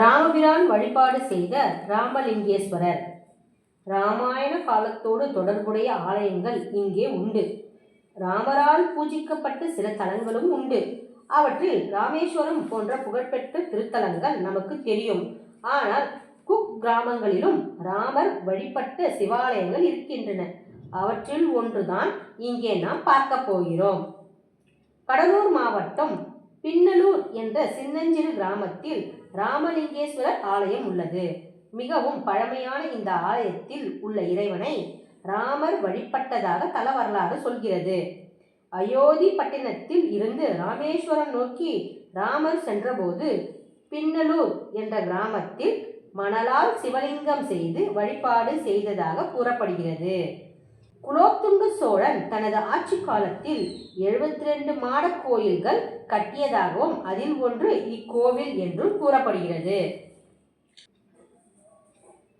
ராமபிரான் வழிபாடு செய்த ராமலிங்கேஸ்வரர். ராமாயண காலத்தோடு தொடர்புடைய ஆலயங்கள் இங்கே உண்டு. ராமரால் பூஜிக்கப்பட்ட சில தலங்களும் உண்டு. அவற்றில் ராமேஸ்வரம் போன்ற புகழ்பெற்ற திருத்தலங்கள் நமக்கு தெரியும். ஆனால் குக் கிராமங்களிலும் ராமர் வழிபட்ட சிவாலயங்கள் இருக்கின்றன. அவற்றில் ஒன்றுதான் இங்கே நாம் பார்க்க போகிறோம். கடலூர் மாவட்டம் பின்னலூர் என்ற சின்னஞ்சிறு கிராமத்தில் ராமலிங்கேஸ்வரர் ஆலயம் உள்ளது. மிகவும் பழமையான இந்த ஆலயத்தில் உள்ள இறைவனை ராமர் வழிபட்டதாக தல வரலாறு சொல்கிறது. அயோத்தி பட்டினத்தில் இருந்து ராமேஸ்வரம் நோக்கி ராமர் சென்றபோது பின்னலூர் என்ற கிராமத்தில் மணலால் சிவலிங்கம் செய்து வழிபாடு செய்ததாக கூறப்படுகிறது. குலோத்துங்க சோழன் தனது ஆட்சி காலத்தில் எழுபத்தி ரெண்டு மாட கோயில்கள் கட்டியதாகவும் அதில் ஒன்று இக்கோவில் என்றும் கூறப்படுகிறது.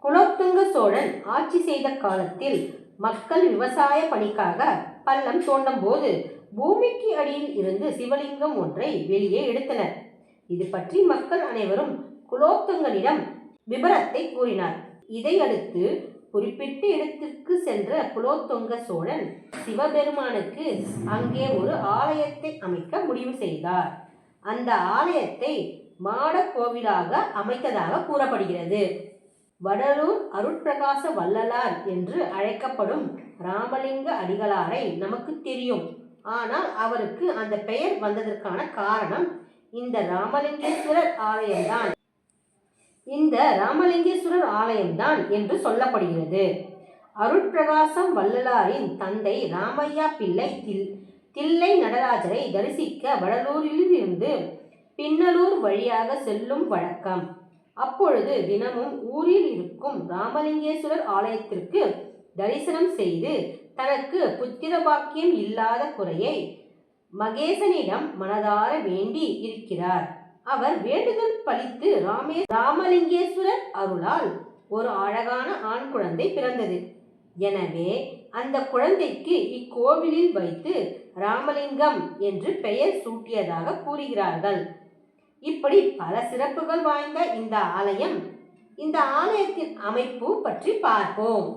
குலோத்துங்க சோழன் ஆட்சி செய்த காலத்தில் மக்கள் விவசாய பணிக்காக பள்ளம் தோண்டும் போது பூமிக்கு அடியில் இருந்து சிவலிங்கம் ஒன்றை வெளியே எடுத்தனர். இது பற்றி மக்கள் அனைவரும் குலோத்துங்கனிடம் விபரத்தை கூறினார். இதையடுத்து குறிப்பிட்ட இடத்திற்கு சென்ற குலோத்துங்க சோழன் சிவபெருமானுக்கு அங்கே ஒரு ஆலயத்தை அமைக்க முடிவு செய்தார். அந்த ஆலயத்தை மாட கோவிலாக அமைத்ததாக கூறப்படுகிறது. வடலூர் அருட்பிரகாச வள்ளலார் என்று அழைக்கப்படும் ராமலிங்க அடிகளாரை நமக்கு தெரியும். ஆனால் அவருக்கு அந்த பெயர் வந்ததற்கான காரணம் இந்த ராமலிங்கேஸ்வரர் ஆலயம்தான். இந்த ராமலிங்கேஸ்வரர் ஆலயம்தான் என்று சொல்லப்படுகிறது. அருட்பிரகாசம் வள்ளலாரின் தந்தை ராமையா பிள்ளை தில் தில்லை நடராஜரை தரிசிக்க வடலூரில் இருந்து பின்னலூர் வழியாக செல்லும் வழக்கம். அப்பொழுது தினமும் ஊரில் இருக்கும் ராமலிங்கேஸ்வரர் ஆலயத்திற்கு தரிசனம் செய்து தனக்கு புத்திர பாக்கியம் இல்லாத குறையை மகேசனிடம் மனதார வேண்டி இருக்கிறார். அவர் வேண்டுதல் பழித்து ராமே ராமலிங்கேஸ்வரர் அருளால் ஒரு அழகான ஆண் குழந்தை பிறந்தது. எனவே அந்த குழந்தைக்கு இக்கோவிலில் வைத்து ராமலிங்கம் என்று பெயர் சூட்டியதாக கூறுகிறார்கள். இப்படி பல சிறப்புகள் வாய்ந்த இந்த ஆலயம் இந்த ஆலயத்தின் அமைப்பு பற்றி பார்ப்போம்.